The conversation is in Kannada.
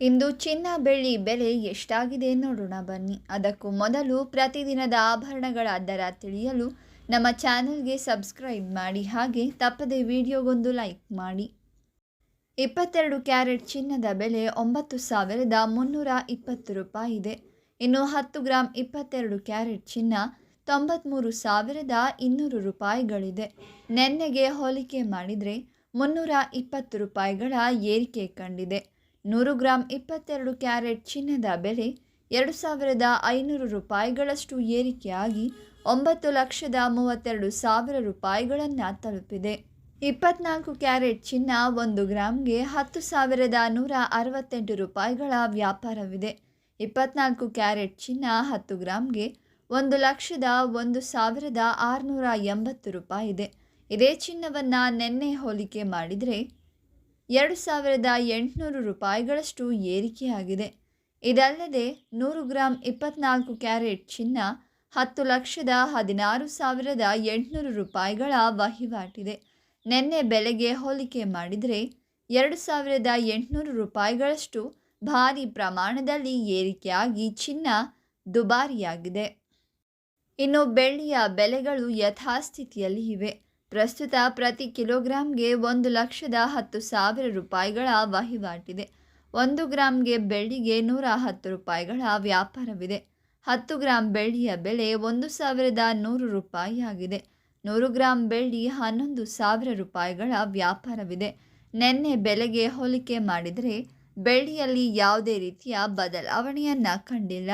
ಇಂದು ಚಿನ್ನ ಬೆಳ್ಳಿ ಬೆಲೆ ಎಷ್ಟಾಗಿದೆ ನೋಡೋಣ ಬನ್ನಿ. ಅದಕ್ಕೂ ಮೊದಲು ಪ್ರತಿದಿನದ ಆಭರಣಗಳ ದರ ತಿಳಿಯಲು ನಮ್ಮ ಚಾನಲ್ಗೆ ಸಬ್ಸ್ಕ್ರೈಬ್ ಮಾಡಿ. ಹಾಗೆ ತಪ್ಪದೆ ವಿಡಿಯೋಗೊಂದು ಲೈಕ್ ಮಾಡಿ. ಇಪ್ಪತ್ತೆರಡು ಕ್ಯಾರೆಟ್ ಚಿನ್ನದ ಬೆಲೆ ಒಂಬತ್ತು ಸಾವಿರದ ಮುನ್ನೂರ ಇಪ್ಪತ್ತು ರೂಪಾಯಿ ಇದೆ. ಇನ್ನು ಹತ್ತು ಗ್ರಾಮ್ ಇಪ್ಪತ್ತೆರಡು ಕ್ಯಾರೆಟ್ ಚಿನ್ನ ತೊಂಬತ್ತ್ಮೂರು ಸಾವಿರದ ಇನ್ನೂರು ರೂಪಾಯಿಗಳಿದೆ. ನೆನ್ನೆಗೆ ಹೋಲಿಕೆ ಮಾಡಿದರೆ ಮುನ್ನೂರ ಇಪ್ಪತ್ತು ರೂಪಾಯಿಗಳ ಏರಿಕೆ ಕಂಡಿದೆ. ನೂರು ಗ್ರಾಂ ಇಪ್ಪತ್ತೆರಡು ಕ್ಯಾರೆಟ್ ಚಿನ್ನದ ಬೆಲೆ ಎರಡು ಸಾವಿರದ ಐನೂರು ರೂಪಾಯಿಗಳಷ್ಟು ಏರಿಕೆಯಾಗಿ ಒಂಬತ್ತು ಲಕ್ಷದ ಮೂವತ್ತೆರಡು ಸಾವಿರ ರೂಪಾಯಿಗಳನ್ನು ತಲುಪಿದೆ. ಇಪ್ಪತ್ನಾಲ್ಕು ಕ್ಯಾರೆಟ್ ಚಿನ್ನ ಒಂದು ಗ್ರಾಮ್ಗೆ ಹತ್ತು ಸಾವಿರದ ನೂರ ಅರವತ್ತೆಂಟು ರೂಪಾಯಿಗಳ ವ್ಯಾಪಾರವಿದೆ. ಇಪ್ಪತ್ನಾಲ್ಕು ಕ್ಯಾರೆಟ್ ಚಿನ್ನ ಹತ್ತು ಗ್ರಾಮ್ಗೆ ಒಂದು ಲಕ್ಷದ ಒಂದು ಸಾವಿರದ ಆರುನೂರ ಎಂಬತ್ತು ರೂಪಾಯಿ ಇದೆ ಇದೇ ಚಿನ್ನವನ್ನು ನಿನ್ನೆ ಹೋಲಿಕೆ ಮಾಡಿದರೆ ಎರಡು ಸಾವಿರದ ಎಂಟುನೂರು ರೂಪಾಯಿಗಳಷ್ಟು ಏರಿಕೆಯಾಗಿದೆ. ಇದಲ್ಲದೆ ನೂರು ಗ್ರಾಮ್ ಇಪ್ಪತ್ನಾಲ್ಕು ಕ್ಯಾರೆಟ್ ಚಿನ್ನ, ಹತ್ತು ಲಕ್ಷದ ಹದಿನಾರು ಸಾವಿರದ ಎಂಟುನೂರು ರೂಪಾಯಿಗಳ ವಹಿವಾಟಿದೆ. ನಿನ್ನೆ ಬೆಲೆಗೆ ಹೋಲಿಕೆ ಮಾಡಿದರೆ ಎರಡು ಸಾವಿರದ ಎಂಟುನೂರು ರೂಪಾಯಿಗಳಷ್ಟು ಭಾರಿ ಪ್ರಮಾಣದಲ್ಲಿ ಏರಿಕೆಯಾಗಿ ಚಿನ್ನ ದುಬಾರಿಯಾಗಿದೆ. ಇನ್ನು ಬೆಳ್ಳಿಯ ಬೆಲೆಗಳು ಯಥಾಸ್ಥಿತಿಯಲ್ಲಿ ಇವೆ. ಪ್ರಸ್ತುತ ಪ್ರತಿ ಕಿಲೋಗ್ರಾಂಗೆ ಒಂದು ಲಕ್ಷದ ಹತ್ತು ಸಾವಿರ ರೂಪಾಯಿಗಳ ವಹಿವಾಟಿದೆ. ಒಂದು ಗ್ರಾಂಗೆ ಬೆಳ್ಳಿಗೆ ನೂರ ಹತ್ತು ರೂಪಾಯಿಗಳ ವ್ಯಾಪಾರವಿದೆ. ಹತ್ತು ಗ್ರಾಂ ಬೆಳ್ಳಿಯ ಬೆಲೆ ಒಂದು ಸಾವಿರದ ನೂರು ರೂಪಾಯಿಯಾಗಿದೆ. ನೂರು ಗ್ರಾಂ ಬೆಳ್ಳಿ ಹನ್ನೊಂದು ಸಾವಿರ ರೂಪಾಯಿಗಳ ವ್ಯಾಪಾರವಿದೆ. ನಿನ್ನೆ ಬೆಲೆಗೆ ಹೋಲಿಕೆ ಮಾಡಿದರೆ, ಬೆಳ್ಳಿಯಲ್ಲಿ ಯಾವುದೇ ರೀತಿಯ ಬದಲಾವಣೆಯನ್ನು ಕಂಡಿಲ್ಲ.